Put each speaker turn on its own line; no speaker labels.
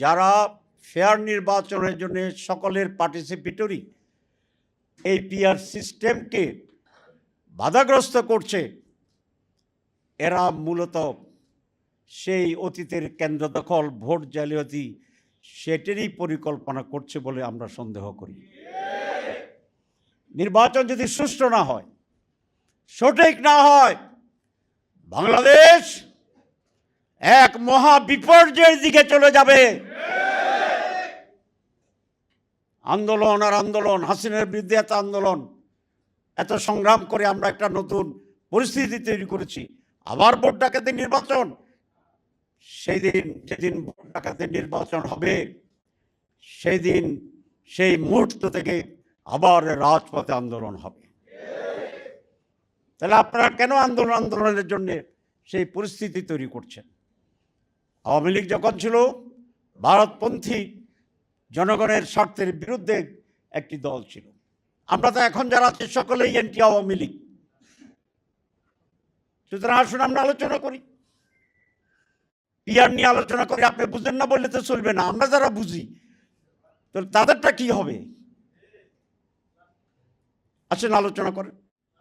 যারা ফেয়ার নির্বাচনের জন্য সকলের পার্টিসিপেটরি এই পিআর সিস্টেমকে বাধাগ্রস্ত করছে, এরা মূলত সেই অতীতের কেন্দ্র দখল, ভোট জালিয়াতি সেটারই পরিকল্পনা করছে বলে আমরা সন্দেহ করি। নির্বাচন যদি সুষ্ঠু না হয়, সঠিক না হয়, বাংলাদেশ এক মহা বিপর্যয়ের দিকে চলে যাবে। আন্দোলন আর আন্দোলন, হাসিনের বিরুদ্ধে এত আন্দোলন, এত সংগ্রাম করে আমরা একটা নতুন পরিস্থিতি তৈরি করেছি। আবার ভোট ডাকাতে নির্বাচন। সেই দিন, যেদিন ভোট ডাকাতে নির্বাচন হবে, সেই দিন, সেই মুহূর্ত থেকে আবার রাজপথে আন্দোলন হবে। তাহলে আপনারা কেন আন্দোলন, আন্দোলনের জন্য সেই পরিস্থিতি তৈরি করছেন? আওয়ামী লীগ যখন ছিল, ভারতপন্থী জনগণের স্বার্থের বিরুদ্ধে একটি দল ছিল। আমরা তো এখন যারা আছি সকলেই এনটি আওয়ামী লীগ। সুতরাং আসুন আমরা আলোচনা করি। পিয়ার নিয়ে আলোচনা করি। আপনি বুঝেন না বললে তো চলবে না। আমরা যারা বুঝি, তো তাদেরটা কি হবে? আসুন আলোচনা করেন।